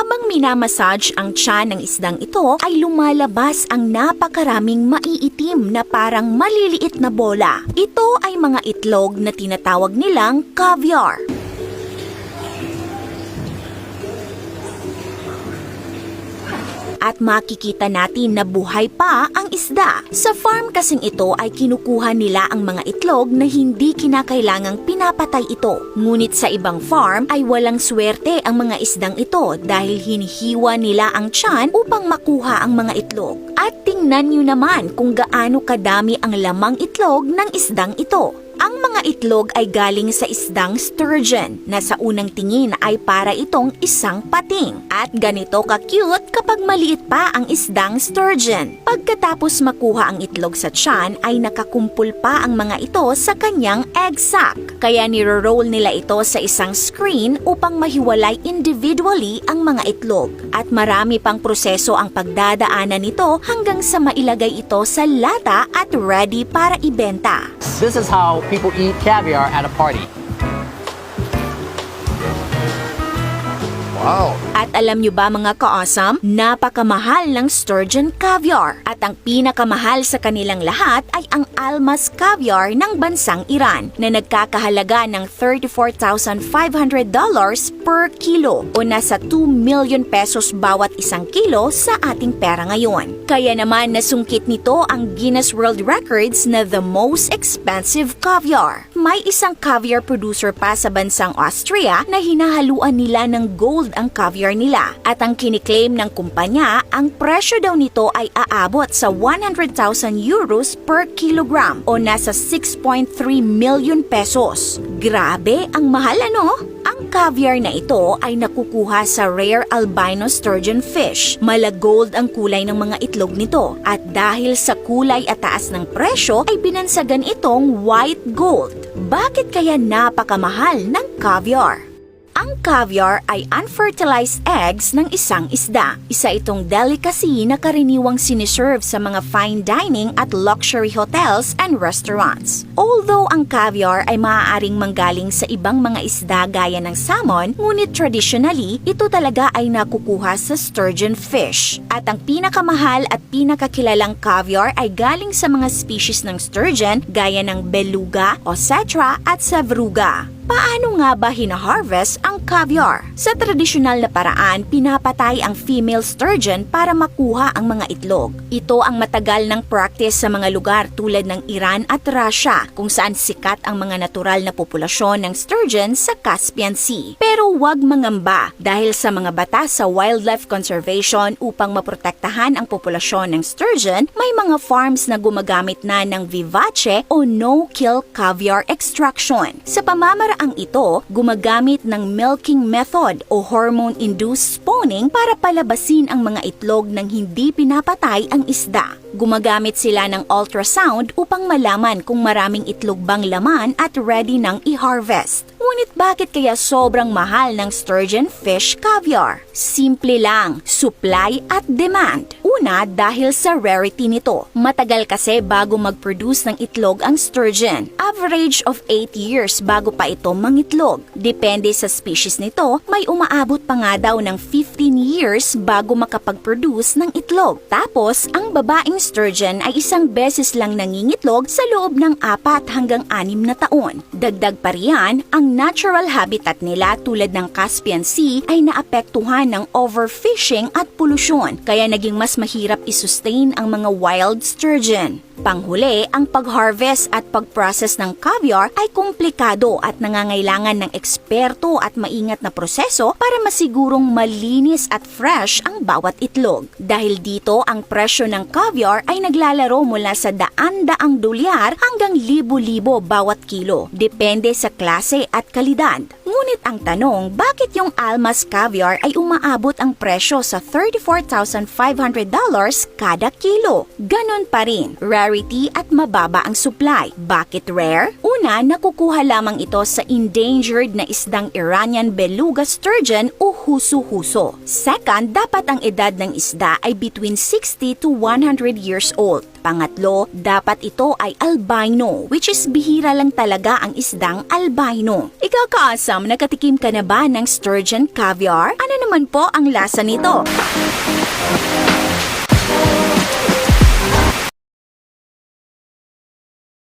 Habang minamassage ang tiyan ng isdang ito ay lumalabas ang napakaraming maiitim na parang maliliit na bola. Ito ay mga itlog na tinatawag nilang caviar. At makikita natin na buhay pa ang isda. Sa farm kasing ito ay kinukuha nila ang mga itlog na hindi kinakailangang pinapatay ito. Ngunit sa ibang farm ay walang swerte ang mga isdang ito dahil hinihiwa nila ang tiyan upang makuha ang mga itlog. At tingnan nyo naman kung gaano kadami ang lamang itlog ng isdang ito. Ang mga itlog ay galing sa isdang sturgeon na sa unang tingin ay para itong isang pating. At ganito ka-cute kapag maliit pa ang isdang sturgeon. Pagkatapos makuha ang itlog sa tiyan ay nakakumpul pa ang mga ito sa kanyang egg sac. Kaya niro-roll nila ito sa isang screen upang mahiwalay individually ang mga itlog. At marami pang proseso ang pagdadaanan nito hanggang sa mailagay ito sa lata at ready para ibenta. This is how people eat caviar at a party. Wow. Alam nyo ba mga ka-awesome, napakamahal ng sturgeon caviar. At ang pinakamahal sa kanilang lahat ay ang almas caviar ng bansang Iran na nagkakahalaga ng $34,500 per kilo o nasa 2 million pesos bawat isang kilo sa ating pera ngayon. Kaya naman nasungkit nito ang Guinness World Records na the most expensive caviar. May isang caviar producer pa sa bansang Austria na hinahaluan nila ng gold ang caviar nila. At ang kiniklaim ng kumpanya, ang presyo daw nito ay aabot sa 100,000 euros per kilogram o nasa 6.3 million pesos. Grabe, ang mahal ano? Ang caviar na ito ay nakukuha sa rare albino sturgeon fish. Malagold ang kulay ng mga itlog nito at dahil sa kulay at taas ng presyo ay binansagan itong white gold. Bakit kaya napakamahal ng caviar? Ang caviar ay unfertilized eggs ng isang isda. Isa itong delicacy na karaniwang siniserve sa mga fine dining at luxury hotels and restaurants. Although ang caviar ay maaaring manggaling sa ibang mga isda gaya ng salmon, ngunit traditionally, ito talaga ay nakukuha sa sturgeon fish. At ang pinakamahal at pinakakilalang caviar ay galing sa mga species ng sturgeon gaya ng beluga, osetra at savruga. Paano nga ba hina-harvest ang caviar? Sa tradisyonal na paraan, pinapatay ang female sturgeon para makuha ang mga itlog. Ito ang matagal ng practice sa mga lugar tulad ng Iran at Russia, kung saan sikat ang mga natural na populasyon ng sturgeon sa Caspian Sea. Pero huwag mangamba dahil sa mga batas sa wildlife conservation upang maprotektahan ang populasyon ng sturgeon, may mga farms na gumagamit na ng vivace o no-kill caviar extraction. Sa pamamaraang ito, gumagamit ng milking method o hormone-induced spawning para palabasin ang mga itlog ng hindi pinapatay ang isda. Gumagamit sila ng ultrasound upang malaman kung maraming itlog bang laman at ready nang i-harvest. Ngunit bakit kaya sobrang mahal ng sturgeon fish caviar? Simple lang, supply at demand. Una, dahil sa rarity nito. Matagal kasi bago mag-produce ng itlog ang sturgeon. Average of 8 years bago pa ito mangitlog. Depende sa species nito, may umaabot pa nga daw ng 15 years bago makapag-produce ng itlog. Tapos, ang babaeng sturgeon ay isang beses lang nangingitlog sa loob ng 4 hanggang 6 na taon. Dagdag pa riyan, ang natural habitat nila tulad ng Caspian Sea ay naapektuhan ng overfishing at polusyon kaya naging mas mahirap isustain ang mga wild sturgeon. Panghuli, ang pag-harvest at pag-process ng caviar ay komplikado at nangangailangan ng eksperto at maingat na proseso para masigurong malinis at fresh ang bawat itlog. Dahil dito, ang presyo ng caviar ay naglalaro mula sa daan-daang dolyar hanggang libo-libo bawat kilo. Depende sa klase at kalidad. Ngunit ang tanong, bakit yung Almas Caviar ay umaabot ang presyo sa $34,500 kada kilo? Ganon pa rin, rarity at mababa ang supply. Bakit rare? Una, nakukuha lamang ito sa endangered na isdang Iranian beluga sturgeon o huso-huso. Second, dapat ang edad ng isda ay between 60 to 100 years old. Pangatlo, dapat ito ay albino, which is bihira lang talaga ang isdang albino. Ikaw kaasam, nakatikim ka na ba ng sturgeon caviar? Ano naman po ang lasa nito?